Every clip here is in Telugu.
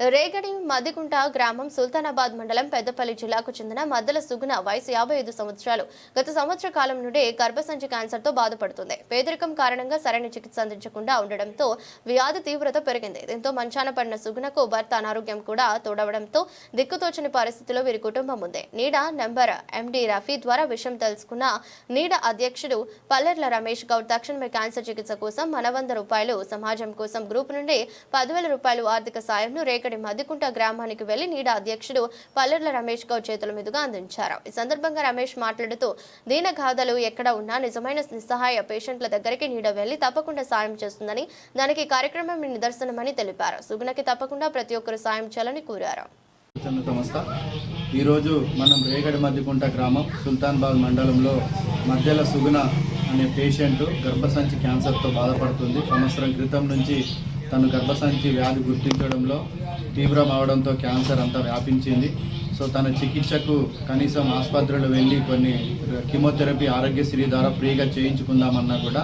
రేగడి మదిగుంట గ్రామం సుల్తానాబాద్ మండలం పెద్దపల్లి జిల్లాకు చెందిన మద్దల సుగుణ వయసు యాభై ఐదు సంవత్సరాలు. గత సంవత్సర కాలం నుండి గర్భసంచి క్యాన్సర్తో బాధపడుతుంది. పేదరికం కారణంగా సరైన చికిత్స అందించకుండా ఉండడంతో వ్యాధి తీవ్రత పెరిగింది. దీంతో మంచాన పడిన సుగుణకు భర్త అనారోగ్యం కూడా తోడవడంతో దిక్కుతోచని పరిస్థితిలో వీరి కుటుంబం ఉంది. నీడ నెంబర్ ఎండి రఫీ ద్వారా విషయం తెలుసుకున్న నీడ అధ్యక్షుడు పల్లెర్ల రమేష్ గౌడ్ తక్షణమే క్యాన్సర్ చికిత్స కోసం మన వంద రూపాయలు సమాజం కోసం గ్రూప్ నుండి పదివేల రూపాయలు ఆర్థిక సాయంను ఇక్కడి మద్దికుంట గ్రామానికి వెళ్ళి నీడ అధ్యక్షుడు పల్లెర్ల రమేష్ గౌడ్ చేతుల మీదుగా అందించారు. ఈ సందర్భంగా రమేష్ మాట్లాడుతూ దీనగాథలు ఎక్కడ ఉన్నా నిజమైన నిస్సహాయ పేషెంట్ల దగ్గరికి నీడ వెళ్ళి తప్పకుండా సాయం చేస్తుందని దానికి కార్యక్రమం నిదర్శనమని తెలిపారు. సుగుణకి తప్పకుండా ప్రతి ఒక్కరు సాయం చేయాలని కోరారు. సంస్థ ఈరోజు మనం రేగడి మధ్యకుంట గ్రామం సుల్తాన్బాగ్ మండలంలో మధ్యల సుగుణ అనే పేషెంట్ గర్భసంచి క్యాన్సర్తో బాధపడుతుంది. సంవత్సరం క్రితం నుంచి తను గర్భసంచి వ్యాధి గుర్తించడంలో తీవ్రం అవడంతో క్యాన్సర్ అంతా వ్యాపించింది. సో తన చికిత్సకు కనీసం ఆసుపత్రులు వెళ్ళి కొన్ని కీమోథెరపీ ఆరోగ్యశ్రీ ద్వారా ఫ్రీగా చేయించుకుందామన్నా కూడా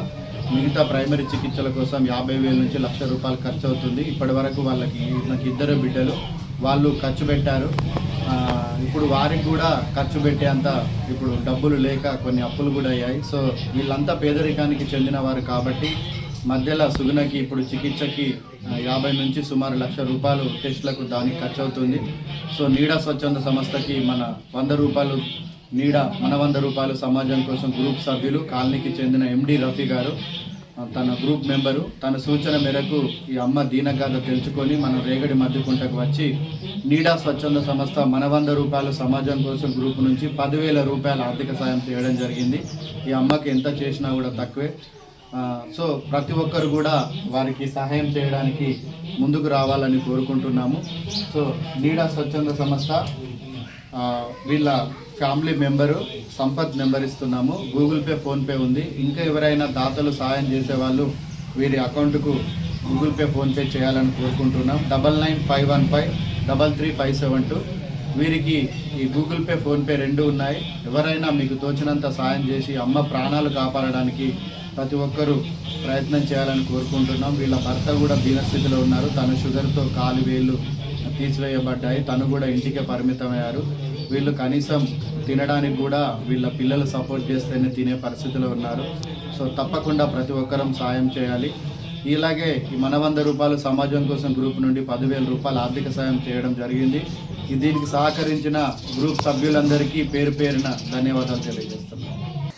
మిగతా ప్రైమరీ చికిత్సల కోసం యాభై వేల నుంచి లక్ష రూపాయలు ఖర్చు అవుతుంది ఇప్పటి వరకు వాళ్ళకి నాకు ఇద్దరు బిడ్డలు వాళ్ళు ఖర్చు పెట్టారు. ఇప్పుడు వారికి కూడా ఖర్చు పెట్టేంత ఇప్పుడు డబ్బులు లేక కొన్ని అప్పులు కూడా అయ్యాయి. సో వీళ్ళంతా పేదరికానికి చెందిన వారు కాబట్టి మధ్యలో సుగుణకి ఇప్పుడు చికిత్సకి యాభై నుంచి సుమారు లక్ష రూపాయలు టెస్టులకు దానికి ఖర్చు అవుతుంది సో నీడా స్వచ్ఛంద సంస్థకి మన వంద రూపాయలు నీడ మన వంద రూపాయలు సమాజం కోసం గ్రూప్ సభ్యులు కాలనీకి చెందిన ఎండి రఫీ గారు తన గ్రూప్ మెంబరు తన సూచన మేరకు ఈ అమ్మ దీనగాథ తెలుసుకొని మనం రేగడి మధ్యకుంటకు వచ్చి నీడా స్వచ్ఛంద సంస్థ మన వంద రూపాయలు సమాజం కోసం గ్రూప్ నుంచి పదివేల రూపాయల ఆర్థిక సాయం చేయడం జరిగింది. ఈ అమ్మకి ఎంత చేసినా కూడా తక్కువే. సో ప్రతి ఒక్కరు కూడా వారికి సహాయం చేయడానికి ముందుకు రావాలని కోరుకుంటున్నాము. సో నీడా స్వచ్ఛంద సంస్థ వీళ్ళ ఫ్యామిలీ మెంబరు సంపత్ నెంబర్ ఇస్తున్నాము. గూగుల్ పే ఫోన్పే ఉంది. ఇంకా ఎవరైనా దాతలు సహాయం చేసేవాళ్ళు వీరి అకౌంట్కు గూగుల్ పే ఫోన్పే చేయాలని కోరుకుంటున్నాం. Double nine five one five double three five seven two. వీరికి ఈ గూగుల్ పే ఫోన్పే రెండు ఉన్నాయి. ఎవరైనా మీకు తోచినంత సాయం చేసి అమ్మ ప్రాణాలు కాపాడడానికి ప్రతి ఒక్కరూ ప్రయత్నం చేయాలని కోరుకుంటున్నాం. వీళ్ళ భర్త కూడా దీనస్థితిలో ఉన్నారు. తన షుగర్తో కాలు వేళ్ళు తీసివేయబడ్డాయి. తను కూడా ఇంటికే పరిమితమయ్యారు. వీళ్ళు కనీసం తినడానికి కూడా వీళ్ళ పిల్లలు సపోర్ట్ చేస్తేనే తినే పరిస్థితిలో ఉన్నారు. సో తప్పకుండా ప్రతి ఒక్కరం సాయం చేయాలి. ఇలాగే ఈ మన వంద రూపాయలు సమాజం కోసం గ్రూప్ నుండి పదివేల రూపాయలు ఆర్థిక సాయం చేయడం జరిగింది. దీనికి సహకరించిన గ్రూప్ సభ్యులందరికీ పేరు పేరున ధన్యవాదాలు తెలియజేస్తున్నాను